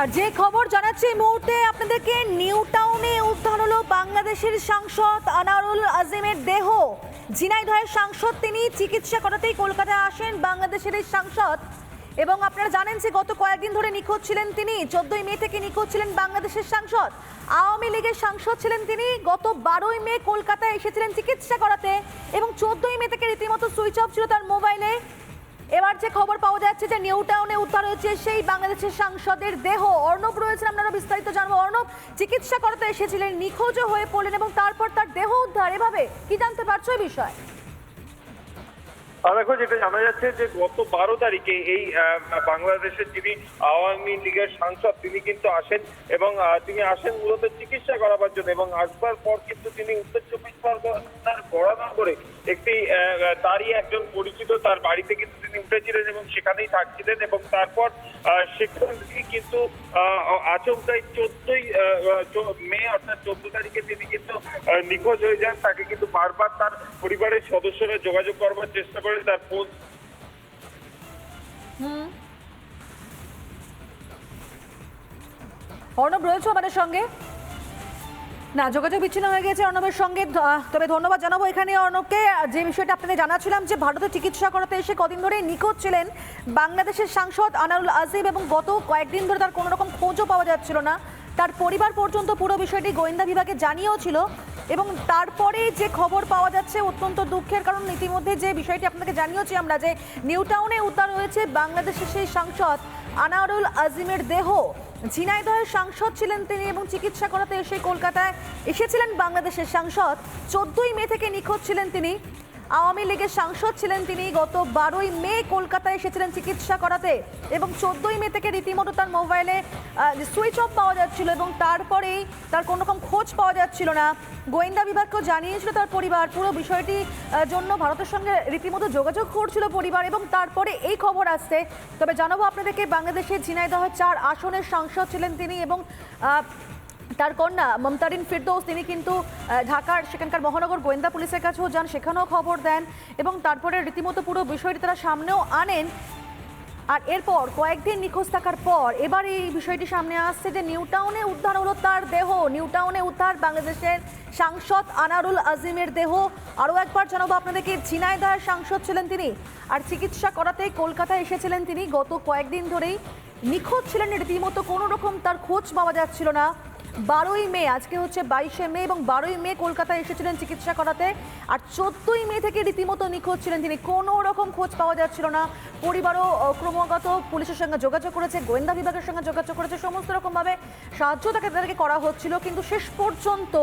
আর যে খবর জানাচ্ছি এই মুহূর্তে আপনাদেরকে নিউ টাউনে উদ্ধার হলো বাংলাদেশের সাংসদ আনারুল আজিমের দেহ। ঝিনাইদহের সাংসদ তিনি চিকিৎসা করাতেই কলকাতায় আসেন বাংলাদেশের এই সাংসদ। এবং আপনারা জানেন যে গত কয়েকদিন ধরে নিখোঁজ ছিলেন তিনি, চোদ্দই মে থেকে নিখোঁজ ছিলেন বাংলাদেশের সাংসদ। আওয়ামী লীগের সাংসদ ছিলেন তিনি, গত বারোই মে কলকাতায় এসেছিলেন চিকিৎসা করাতে এবং চোদ্দই মে থেকে রীতিমতো সুইচ অফ ছিল তার মোবাইলে। এবার যে খবর পাওয়া যাচ্ছে যে নিউ টাউনে উদ্ধার হয়েছে সেই বাংলাদেশের সাংসদের দেহ। অর্ণব রয়েছেন, আপনারা বিস্তারিত জানব। অর্ণব, চিকিৎসা করাতে এসেছিলেন, নিখোঁজ হয়ে পড়লেন এবং তারপর তার দেহ উদ্ধার। এভাবে কি জানতে পারছ বিষয়? দেখো যেটা জানা যাচ্ছে যে গত বারো তারিখে এই বাংলাদেশের যিনি আওয়ামী লীগের সাংসদ, তিনি কিন্তু আসেন এবং তিনি আসেন মূলত চিকিৎসা করাবার জন্য এবং আসবার পর কিন্তু তিনি উত্তর চব্বিশ পরগনার বড়নগরে একটি তারই একজন পরিচিত তার বাড়িতে কিন্তু তিনি উঠেছিলেন এবং সেখানেই থাকছিলেন এবং তারপর সেখান থেকে কিন্তু আচমকাই চোদ্দই মে অর্থাৎ চোদ্দ তারিখে তিনি কিন্তু নিখোঁজ হয়ে যান। তাকে কিন্তু বারবার তার পরিবারের সদস্যরা যোগাযোগ করবার চেষ্টা করেন তার ফোন অর্ণব, রয়েছে আমাদের সঙ্গে? না, যোগাযোগ বিচ্ছিন্ন হয়ে গেছে অর্ণবের সঙ্গে। তবে ধন্যবাদ জানাব এখানে অর্ণবকে। যে বিষয়টা আপনাদের জানাচ্ছিলাম, যে ভারতে চিকিৎসা করাতে এসে কদিন ধরে নিখোঁজ ছিলেন বাংলাদেশের সাংসদ আনারুল আজিম এবং গত কয়েকদিন ধরে তার কোনো রকম খোঁজও পাওয়া যাচ্ছিল না। তার পরিবার পর্যন্ত পুরো বিষয়টি গোয়েন্দা বিভাগে জানিয়েও ছিল এবং তারপরে যে খবর পাওয়া যাচ্ছে অত্যন্ত দুঃখের কারণ ইতিমধ্যে যে বিষয়টি আপনাকে জানিয়েছি আমরা যে নিউ টাউনে উদ্ধার হয়েছে বাংলাদেশের সেই সাংসদ আনারুল আজিমের দেহ। ঝিনাইদহের সাংসদ ছিলেন তিনি এবং চিকিৎসা করাতে এসে কলকাতায় এসেছিলেন বাংলাদেশের সাংসদ। চোদ্দই মে থেকে নিখোঁজ ছিলেন তিনি। আওয়ামী লীগের সাংসদ ছিলেন তিনি। গত বারোই মে কলকাতায় এসেছিলেন চিকিৎসা করাতে এবং চোদ্দই মে থেকে রীতিমতো তার মোবাইলে সুইচ অফ পাওয়া যাচ্ছিল এবং তারপরেই তার কোনো রকম খোঁজ পাওয়া যাচ্ছিল না। গোয়েন্দা বিভাগকেও জানিয়েছিল তার পরিবার। পুরো বিষয়টি জন্য ভারতের সঙ্গে রীতিমতো যোগাযোগ করছিল পরিবার এবং তারপরে এই খবর আসছে। তবে জানাব আপনাদেরকে, বাংলাদেশের ঝিনাইদহ চার আসনের সাংসদ ছিলেন তিনি এবং তার কন্যা মমতারিন ফিরদৌস, তিনি কিন্তু ঢাকার, সেখানকার মহানগর গোয়েন্দা পুলিশের কাছেও যান, সেখানেও খবর দেন এবং তারপরে রীতিমতো পুরো বিষয়টি তারা সামনেও আনেন। আর এরপর কয়েকদিন নিখোঁজ থাকার পর এবার এই বিষয়টি সামনে আসছে যে নিউ টাউনে উদ্ধার হলো তার দেহ। নিউ টাউনে উদ্ধার বাংলাদেশের সাংসদ আনারুল আজিমের দেহ। আরও একবার জানাব আপনাদেরকে, ঝিনাইদহের সাংসদ ছিলেন তিনি আর চিকিৎসা করাতেই কলকাতায় এসেছিলেন তিনি। গত কয়েকদিন ধরেই নিখোঁজ ছিলেন, রীতিমতো কোনো রকম তার খোঁজ পাওয়া যাচ্ছিল না। বারোই মে, আজকে হচ্ছে বাইশে মে এবং বারোই মে কলকাতায় এসেছিলেন চিকিৎসা করাতে। আর চোদ্দই মে থেকে রীতিমতো নিখোঁজ ছিলেন তিনি। কোনো রকম খোঁজ পাওয়া যাচ্ছিল না। পরিবারও ক্রমাগত পুলিশের সঙ্গে যোগাযোগ করেছে, গোয়েন্দা বিভাগের সঙ্গে যোগাযোগ করেছে, সমস্ত রকমভাবে সাহায্য তাকে, তাদেরকে করা হচ্ছিল। কিন্তু শেষ পর্যন্ত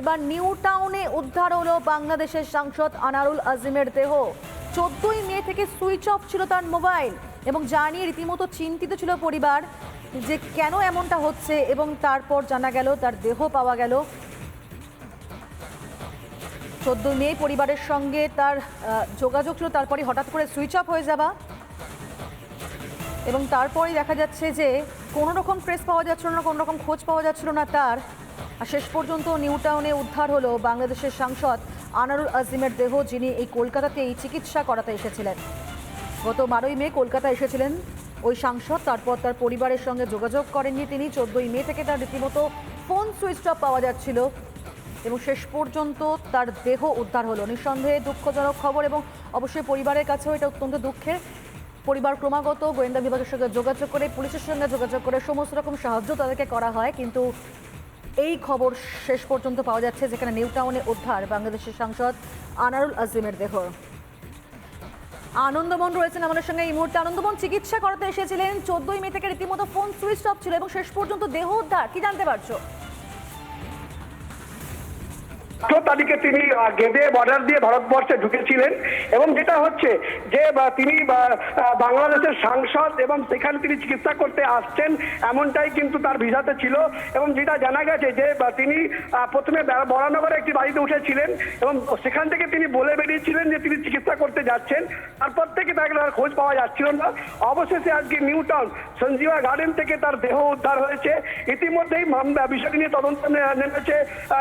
এবার নিউ টাউনে উদ্ধার হলো বাংলাদেশের সাংসদ আনারুল আজিমের দেহ। চোদ্দই মে থেকে সুইচ অফ ছিল তার মোবাইল এবং যা নিয়ে রীতিমতো চিন্তিত ছিল পরিবার। যে কেন এমনটা হচ্ছে এবং তারপর জানা গেল, তার দেহ পাওয়া গেল। চোদ্দ মে পরিবারের সঙ্গে তার যোগাযোগ ছিল তারপরে হঠাৎ করে সুইচ অফ হয়ে যাওয়া। এবং তারপরেই দেখা যাচ্ছে যে কোনো রকম ট্রেস পাওয়া যাচ্ছিল না কোনো রকম খোঁজ পাওয়া যাচ্ছিল না তার। আর শেষ পর্যন্ত নিউ টাউনে উদ্ধার হলো বাংলাদেশের সাংসদ আনারুল আজিমের দেহ, যিনি এই কলকাতাতেই চিকিৎসা করাতে এসেছিলেন। গত বারোই মে কলকাতা এসেছিলেন। ওই সাংসদ, তারপর তার পরিবারের সঙ্গে যোগাযোগ করেননি তিনি। চোদ্দই মে থেকে তার রীতিমতো ফোন সুইচ অফ পাওয়া যাচ্ছিল এবং শেষ পর্যন্ত তার দেহ উদ্ধার হলো। নিঃসন্দেহে দুঃখজনক খবর এবং অবশ্যই পরিবারের কাছেও এটা অত্যন্ত দুঃখের। পরিবার ক্রমাগত গোয়েন্দা বিভাগের সঙ্গে যোগাযোগ করে, পুলিশের সঙ্গে যোগাযোগ করে, সমস্ত রকম সাহায্য তাদেরকে করা হয়। কিন্তু এই খবর শেষ পর্যন্ত পাওয়া যাচ্ছে যেখানে নিউ টাউনে উদ্ধার বাংলাদেশের সাংসদ আনারুল আজিমের দেহ। আনন্দমন রয়েছেন আমাদের সঙ্গে এই মুহূর্তে। আনন্দমন, চিকিৎসা করাতে এসেছিলেন। চোদ্দই মে থেকে রীতিমতো ফোন সুইচ অফ ছিল এবং শেষ পর্যন্ত দেহ উদ্ধার। কি জানতে পারছ? আঠারো তারিখে তিনি গেদে বর্ডার দিয়ে ভারতবর্ষে ঢুকেছিলেন এবং যেটা হচ্ছে যে তিনি বাংলাদেশের সাংসদ এবং সেখানে তিনি চিকিৎসা করতে আসছেন এমনটাই কিন্তু তার ভিসাতে ছিল এবং যেটা জানা গেছে যে তিনি প্রথমে বরানগরে একটি বাড়িতে উঠেছিলেন এবং সেখান থেকে তিনি বলে বেরিয়েছিলেন যে তিনি চিকিৎসা করতে যাচ্ছেন। তারপর থেকে তাকে তার খোঁজ পাওয়া যাচ্ছিল না। অবশেষে আজকে নিউ টাউন সঞ্জীবা গার্ডেন থেকে তার দেহ উদ্ধার হয়েছে। ইতিমধ্যেই বিষয়টি নিয়ে তদন্ত নেমেছে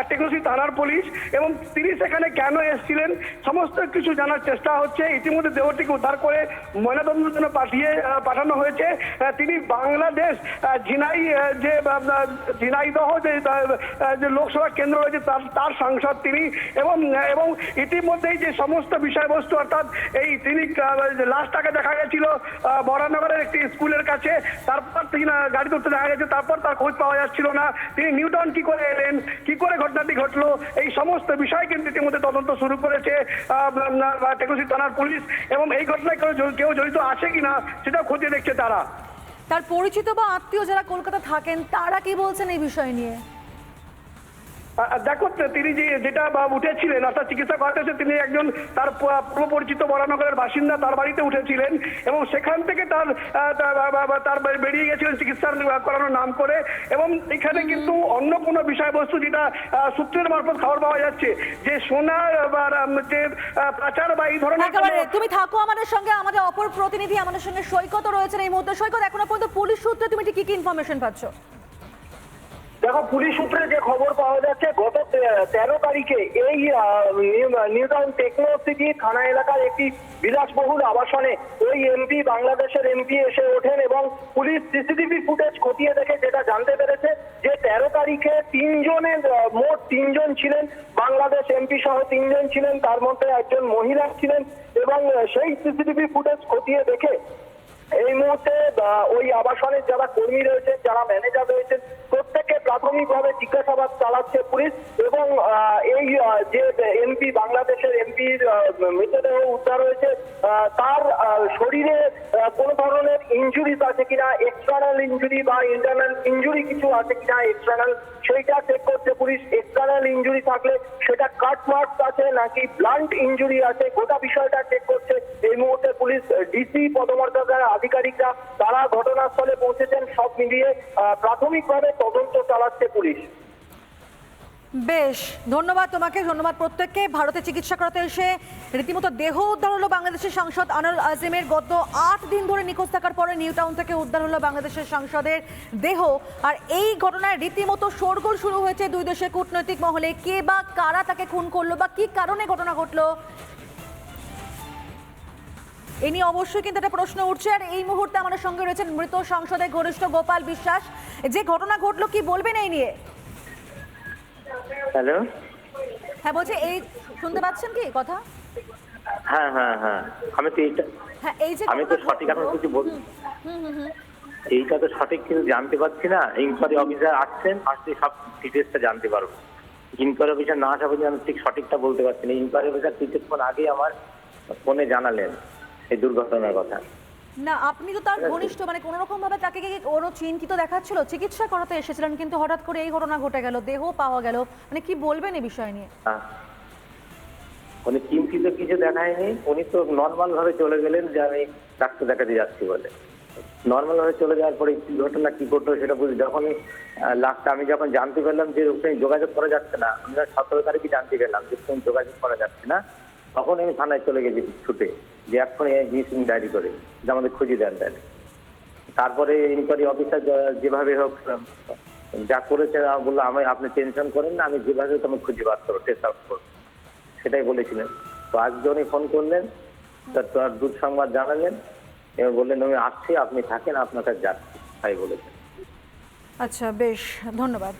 টেকনোসি থানার পুলিশ। এবং তিনি সেখানে কেন এসেছিলেন, সমস্ত কিছু জানার চেষ্টা হচ্ছে। ইতিমধ্যে দেহটিকে উদ্ধার করে ময়নাতদন্তের জন্য পাঠিয়ে পাঠানো হয়েছে। তিনি বাংলাদেশ ঝিনাই যে ঝিনাইদহ যে লোকসভা কেন্দ্র রয়েছে, তার তার সাংসদ তিনি। এবং এবং ইতিমধ্যেই যে সমস্ত বিষয়বস্তু, অর্থাৎ এই তিনি লাস্টটাকে দেখা গেছিল বরানগরের একটি স্কুলের কাছে। তারপর তিনি গাড়ি ধরতে দেখা গেছে, তারপর তার খোঁজ পাওয়া যাচ্ছিল না। তিনি নিউটন কি করে এলেন, কি করে ঘটনাটি ঘটলো, এই সমস্ত বিষয় কিন্তু ইতিমধ্যে তদন্ত শুরু করেছে টেকুসি থানার পুলিশ, এবং এই ঘটনায় কেউ জড়িত আছে কিনা সেটা খতিয়ে দেখছে তারা। তার পরিচিত বা আত্মীয় যারা কলকাতা থাকেন, তারা কি বলছেন এই বিষয় নিয়ে? দেখো তিনি যে যেটা উঠেছিলেন অর্থাৎ চিকিৎসা করাতে তিনি একজন তার পরিচিত বরানগরের বাসিন্দা তার বাড়িতে উঠেছিলেন এবং সেখান থেকে তার তার বেরিয়ে গেছিলেন চিকিৎসা করানোর নাম করে এবং এখানে কিন্তু অন্য কোনো বিষয়বস্তু যেটা সূত্রের মারফত খবর পাওয়া যাচ্ছে যে সোনা বা যে পাচার বা এই ধরনের তুমি থাকো আমাদের সঙ্গে আমাদের অপর প্রতিনিধি আমাদের সঙ্গে সৈকত রয়েছেন এই মুহূর্তে। সৈকত এখনও পর্যন্ত পুলিশ সূত্রে তুমি কি কি ইনফরমেশন পাচ্ছ? দেখো, পুলিশ সূত্রে যে খবর পাওয়া যাচ্ছে, গত তেরো তারিখে এই নিউ টাউন টেকনো সিটি থানা এলাকার একটি বিলাসবহুল আবাসনে ওই এমপি, বাংলাদেশের এমপি এসে ওঠেন এবং পুলিশ সিসিটিভি ফুটেজ খতিয়ে দেখে যেটা জানতে পেরেছে যে তেরো তারিখে তিনজনের মোট তিনজন ছিলেন বাংলাদেশ এমপি সহ তিনজন ছিলেন, তার মধ্যে একজন মহিলা ছিলেন এবং সেই সিসিটিভি ফুটেজ খতিয়ে দেখে এই মুহূর্তে ওই আবাসনের যারা কর্মী রয়েছেন, যারা ম্যানেজার রয়েছেন, প্রত্যেককে প্রাথমিকভাবে জিজ্ঞাসাবাদ চালাচ্ছে পুলিশ এবং এই যে এমপি বাংলাদেশের এমপির মৃতদেহ উদ্ধার হয়েছে তার শরীরে কোনো ধরনের ইনজুরিজ আছে কিনা এক্সটার্নাল ইনজুরি বা ইন্টারনাল ইনজুরি কিছু আছে কিনা এক্সটার্নাল সেইটা চেক করছে পুলিশ। এক্সটার্নাল ইঞ্জুরি থাকলে সেটা কাট মার্কস আছে নাকি ব্লান্ট ইনজুরি আছে, গোটা বিষয়টা চেক করছে। এই মুহূর্তে পুলিশ ডিসি পদমর্যাদার আধিকারিকরা তারা ঘটনাস্থলে পৌঁছেছেন সব মিলিয়ে প্রাথমিকভাবে তদন্ত চালাচ্ছে পুলিশ। বেশ, ধন্যবাদ তোমাকে, ধন্যবাদ প্রত্যেককে। ভারতে চিকিৎসা করাতে এসে রীতিমতো দেহ উদ্ধার হলো বাংলাদেশের সাংসদ আনাল আজিমের। গত আট দিন ধরে নিখোঁজ থাকার পরে নিউ টাউন থেকে উদ্ধার হলো বাংলাদেশের সাংসদের দেহ। আর এই ঘটনায় রীতিমতো শোরগোল শুরু হয়েছে দুই দেশের কূটনৈতিক মহলে। কে বা কারা তাকে খুন করল বা কি কারণে ঘটনা ঘটলো এ নিয়ে অবশ্যই কিন্তু একটা প্রশ্ন উঠছে। আর এই মুহূর্তে আমাদের সঙ্গে রয়েছেন মৃত সংসদের ঘনিষ্ঠ গোপাল বিশ্বাস। যে ঘটনা ঘটলো কি বলবেন এই নিয়ে? হ্যালো হ্যাঁ বলছি এই শুনতে পাচ্ছেন কি কথা? হ্যাঁ হ্যাঁ হ্যাঁ। আমি তো এইটা হ্যাঁ এই যে আমি তো সঠিক এখন কিছু বল এইটা তো সঠিক কিছু জানতে পারছি না। ইনকোয়ারি অফিসার আসছেন আসলে সব ডিটেলসটা জানতে পারব। ইনকোয়ারি অফিসার না আসা পর্যন্ত আমি ঠিক সঠিকটা বলতে পারছি না। ইনকোয়ারি অফিসার কিছুক্ষণ আগেই আমার ফোনে জানালেন। এই দুর্ঘটনার কথা। না আপনি তো তার ঘনিষ্ঠ মানে কোনো রকম ভাবে তাকে ওরও চিন্তিত দেখাচ্ছিল? চিকিৎসা করাতে এসেছিলেন কিন্তু হঠাৎ করে এই ঘটনা ঘটে গেল দেহ পাওয়া গেল। মানে কি বলবেন এই বিষয় নিয়ে। উনি চিন্তিত কিছু দেখায়নি উনি তো নর্মাল ভাবে চলে গেলেন যে আমি ডাক্তার দেখাতে যাচ্ছি বলে। নর্মাল ভাবে চলে যাওয়ার পরে কি ঘটনা কি ঘটলো সেটা বুঝি যখন লাস্টে আমি যখন জানতে পারলাম যে ওখানে যোগাযোগ করা যাচ্ছে না আমরা সতেরো তারিখে জানতে পারলাম যে যোগাযোগ করা যাচ্ছে না তখন আমি থানায় চলে গেছি ছুটে। যে এখন মিসিং ডায়েরি করে, যে আমাদের খুঁজে দেন দেন। তারপরে ইনকোয়ারি অফিসার যেভাবে হোক, যা করেছে বলল আমি আপনি টেনশন করেন না, আমি যেভাবে হোক খুঁজে বার করব টেস্ট আউট করব। সেটাই বলেছিলেন। তো আজকে উনি ফোন করলেন তার দুধ সংবাদ জানালেন, এবং বললেন, আমি আসছি, আপনি থাকেন, আপনার কাছে যাচ্ছি। তাই বলেছেন। আচ্ছা বেশ, ধন্যবাদ।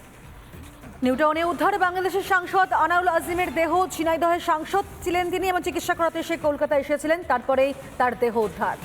নিউটাউনে উদ্ধার, বাংলাদেশের সাংসদ আনাউল আজিমের দেহ, ঝিনাইদহের সাংসদ ছিলেন তিনি, এবং চিকিৎসা করাতে এসে কলকাতা এসেছিলেন, তারপরেই তার দেহ উদ্ধার।